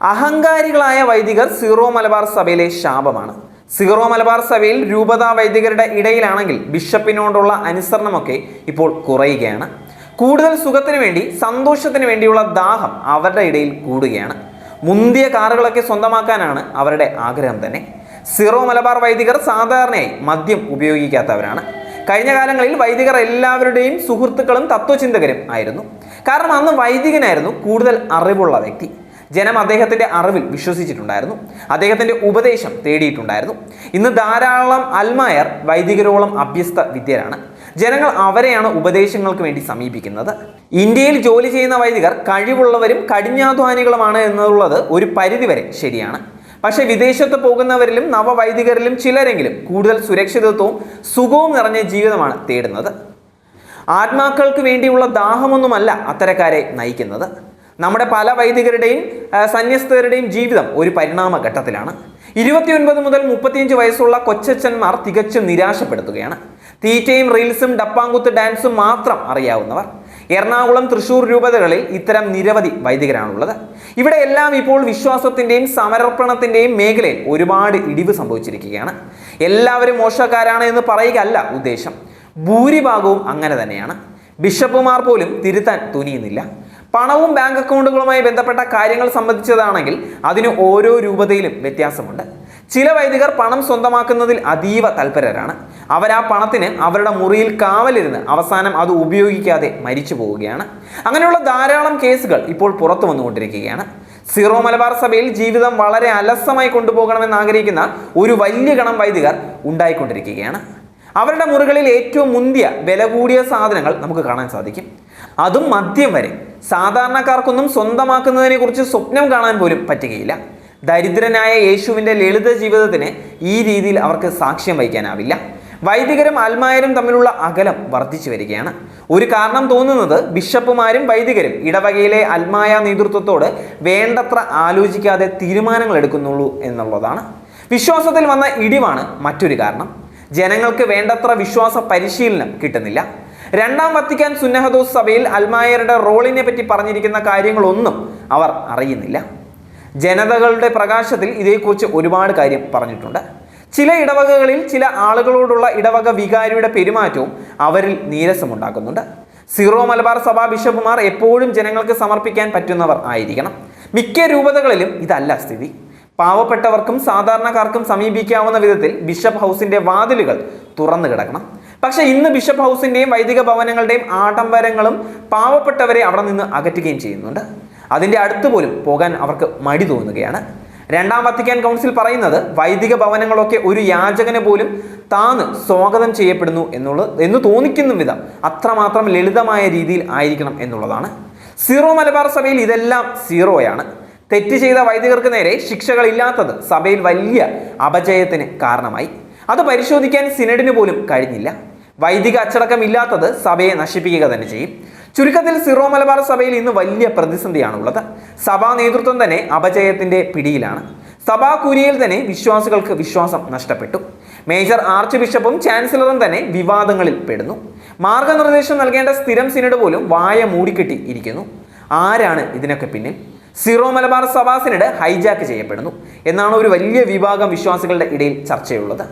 അഹങ്കാരികളായ വൈദികർ സീറോ മലബാർ സഭയിലെ ശാപമാണ്. സീറോ മലബാർ സഭയിൽ രൂപതാ വൈദികരുടെ ഇടയിലാണെങ്കിൽ ബിഷപ്പിനോടുള്ള അനുസരണമൊക്കെ ഇപ്പോൾ കുറയുകയാണ്. കൂടുതൽ സുഖത്തിന് വേണ്ടി സന്തോഷത്തിന് വേണ്ടിയുള്ള ദാഹം അവരുടെ ഇടയിൽ കൂടുകയാണ്. മുന്തിയ കാറുകളൊക്കെ സ്വന്തമാക്കാനാണ് അവരുടെ ആഗ്രഹം തന്നെ. സീറോ മലബാർ വൈദികർ സാധാരണയായി മദ്യം ഉപയോഗിക്കാത്തവരാണ്. കഴിഞ്ഞ കാലങ്ങളിൽ വൈദികർ എല്ലാവരുടെയും സുഹൃത്തുക്കളും തത്വചിന്തകരും ആയിരുന്നു. കാരണം അന്ന് വൈദികനായിരുന്നു കൂടുതൽ അറിവുള്ള വ്യക്തി. ജനം അദ്ദേഹത്തിന്റെ അറിവിൽ വിശ്വസിച്ചിട്ടുണ്ടായിരുന്നു. അദ്ദേഹത്തിന്റെ ഉപദേശം തേടിയിട്ടുണ്ടായിരുന്നു. ഇന്ന് ധാരാളം അൽമായർ വൈദികരോളം അഭ്യസ്ത വിദ്യരാണ്. ജനങ്ങൾ അവരെയാണ് ഉപദേശങ്ങൾക്ക് വേണ്ടി സമീപിക്കുന്നത്. ഇന്ത്യയിൽ ജോലി ചെയ്യുന്ന വൈദികർ കഴിവുള്ളവരും കഠിനാധ്വാനികളുമാണ് എന്നുള്ളത് ഒരു പരിധിവരെ ശരിയാണ്. പക്ഷേ വിദേശത്ത് പോകുന്നവരിലും നവവൈദികരിലും ചിലരെങ്കിലും കൂടുതൽ സുരക്ഷിതത്വവും സുഖവും നിറഞ്ഞ ജീവിതമാണ് തേടുന്നത്. ആത്മാക്കൾക്ക് വേണ്ടിയുള്ള ദാഹമൊന്നുമല്ല അത്തരക്കാരെ നയിക്കുന്നത്. നമ്മുടെ പല വൈദികരുടെയും സന്യസ്തരുടെയും ജീവിതം ഒരു പരിണാമ ഘട്ടത്തിലാണ് ഇരുപത്തിയൊൻപത് മുതൽ മുപ്പത്തിയഞ്ച് വയസ്സുള്ള കൊച്ചച്ഛന്മാർ തികച്ചും നിരാശപ്പെടുത്തുകയാണ്. തീറ്റയും റീൽസും ഡപ്പാങ്കുത്ത് ഡാൻസും മാത്രം അറിയാവുന്നവർ. എറണാകുളം തൃശൂർ രൂപതകളിൽ ഇത്തരം നിരവധി വൈദികരാണുള്ളത്. ഇവിടെ എല്ലാം ഇപ്പോൾ വിശ്വാസത്തിന്റെയും സമർപ്പണത്തിന്റെയും മേഖലയിൽ ഒരുപാട് ഇടിവ് സംഭവിച്ചിരിക്കുകയാണ്. എല്ലാവരും മോശക്കാരാണ് എന്ന് പറയുകയല്ല ഉദ്ദേശം. ഭൂരിഭാഗവും അങ്ങനെ തന്നെയാണ്. ബിഷപ്പുമാർ പോലും തിരുത്താൻ തുനിയുന്നില്ല. പണവും ബാങ്ക് അക്കൗണ്ടുകളുമായി ബന്ധപ്പെട്ട കാര്യങ്ങൾ സംബന്ധിച്ചതാണെങ്കിൽ അതിന് ഓരോ രൂപതയിലും വ്യത്യാസമുണ്ട്. ചില വൈദികർ പണം സ്വന്തമാക്കുന്നതിൽ അതീവ തൽപരരാണ്. അവർ ആ പണത്തിന് അവരുടെ മുറിയിൽ കാവലിരുന്ന് അവസാനം അത് ഉപയോഗിക്കാതെ മരിച്ചു പോവുകയാണ്. അങ്ങനെയുള്ള ധാരാളം കേസുകൾ ഇപ്പോൾ പുറത്തു വന്നുകൊണ്ടിരിക്കുകയാണ്. സീറോ മലബാർ സഭയിൽ ജീവിതം വളരെ അലസമായി കൊണ്ടുപോകണമെന്ന് ആഗ്രഹിക്കുന്ന ഒരു വലിയ ഗണം വൈദികർ ഉണ്ടായിക്കൊണ്ടിരിക്കുകയാണ്. അവരുടെ മുറികളിൽ ഏറ്റവും മുന്തിയ വില കൂടിയ സാധനങ്ങൾ നമുക്ക് കാണാൻ സാധിക്കും. അതും മദ്യം വരെ. സാധാരണക്കാർക്കൊന്നും സ്വന്തമാക്കുന്നതിനെ കുറിച്ച് സ്വപ്നം കാണാൻ പോലും പറ്റുകയില്ല. ദരിദ്രനായ യേശുവിന്റെ ലളിത ജീവിതത്തിന് ഈ രീതിയിൽ അവർക്ക് സാക്ഷ്യം വഹിക്കാനാവില്ല. വൈദികരും അൽമായരും തമ്മിലുള്ള അകലം വർദ്ധിച്ചു വരികയാണ്. ഒരു കാരണം തോന്നുന്നത് ബിഷപ്പുമാരും വൈദികരും ഇടവകയിലെ അൽമായ നേതൃത്വത്തോട് വേണ്ടത്ര ആലോചിക്കാതെ തീരുമാനങ്ങൾ എടുക്കുന്നുള്ളൂ എന്നുള്ളതാണ്. വിശ്വാസത്തിൽ വന്ന ഇടിവാണ് മറ്റൊരു കാരണം. ജനങ്ങൾക്ക് വേണ്ടത്ര വിശ്വാസ പരിശീലനം കിട്ടുന്നില്ല. രണ്ടാം വത്തിക്കാൻ സുന്നഹദോസ് സഭയിൽ അൽമായരുടെ റോളിനെ പറ്റി പറഞ്ഞിരിക്കുന്ന കാര്യങ്ങളൊന്നും അവർ അറിയുന്നില്ല. ജനതകളുടെ പ്രകാശത്തിൽ ഇതേക്കുറിച്ച് ഒരുപാട് കാര്യം പറഞ്ഞിട്ടുണ്ട്. ചില ഇടവകകളിൽ ചില ആളുകളോടുള്ള ഇടവക വികാരിയുടെ പെരുമാറ്റവും അവരിൽ നീരസമുണ്ടാക്കുന്നുണ്ട്. സീറോ മലബാർ സഭാ ബിഷപ്പുമാർ എപ്പോഴും ജനങ്ങൾക്ക് സമർപ്പിക്കാൻ പറ്റുന്നവർ ആയിരിക്കണം. മിക്ക രൂപതകളിലും ഇതല്ല സ്ഥിതി. പാവപ്പെട്ടവർക്കും സാധാരണക്കാർക്കും സമീപിക്കാവുന്ന വിധത്തിൽ ബിഷപ്പ് ഹൗസിന്റെ വാതിലുകൾ തുറന്നു കിടക്കണം. പക്ഷെ ഇന്ന് ബിഷപ്പ് ഹൗസിന്റെയും വൈദിക ഭവനങ്ങളുടെയും ആഡംബരങ്ങളും പാവപ്പെട്ടവരെ അവിടെ നിന്ന് അകറ്റുകയും ചെയ്യുന്നുണ്ട്. അതിന്റെ അടുത്ത് പോലും പോകാൻ അവർക്ക് മടി തോന്നുകയാണ്. രണ്ടാം വത്തിക്കാൻ കൗൺസിൽ പറയുന്നത് വൈദിക ഭവനങ്ങളൊക്കെ ഒരു യാചകന് പോലും താന്ന് സ്വാഗതം ചെയ്യപ്പെടുന്നു എന്നുള്ളത് എന്ന് തോന്നിക്കുന്ന വിധം അത്രമാത്രം ലളിതമായ രീതിയിൽ ആയിരിക്കണം എന്നുള്ളതാണ്. സീറോ മലബാർ സഭയിൽ ഇതെല്ലാം സീറോയാണ്. തെറ്റ് ചെയ്ത വൈദികർക്ക് നേരെ ശിക്ഷകളില്ലാത്തത് സഭയിൽ വലിയ അപജയത്തിന് കാരണമായി. അത് പരിശോധിക്കാൻ സിനഡിന് പോലും കഴിഞ്ഞില്ല. വൈദിക അച്ചടക്കമില്ലാത്തത് സഭയെ നശിപ്പിക്കുക തന്നെ ചെയ്യും. ചുരുക്കത്തിൽ സിറോ മലബാർ സഭയിൽ ഇന്ന് വലിയ പ്രതിസന്ധിയാണുള്ളത്. സഭാ നേതൃത്വം തന്നെ അപജയത്തിന്റെ പിടിയിലാണ്. സഭാ കുരിയിൽ തന്നെ വിശ്വാസികൾക്ക് വിശ്വാസം നഷ്ടപ്പെട്ടു. മേജർ ആർച്ച് ബിഷപ്പും ചാൻസലറും തന്നെ വിവാദങ്ങളിൽ പെടുന്നു. മാർഗനിർദ്ദേശം നൽകേണ്ട സ്ഥിരം സിനഡ് പോലും വായ മൂടിക്കെട്ടി ഇരിക്കുന്നു. ആരാണ് ഇതിനൊക്കെ പിന്നിൽ? സീറോ മലബാർ സവാസിനിടെ ഹൈജാക്ക് ചെയ്യപ്പെടുന്നു. എന്നാണ് ഒരു വലിയ വിഭാഗം വിശ്വാസികളുടെ ഇടയിൽ ചർച്ചയുള്ളത്.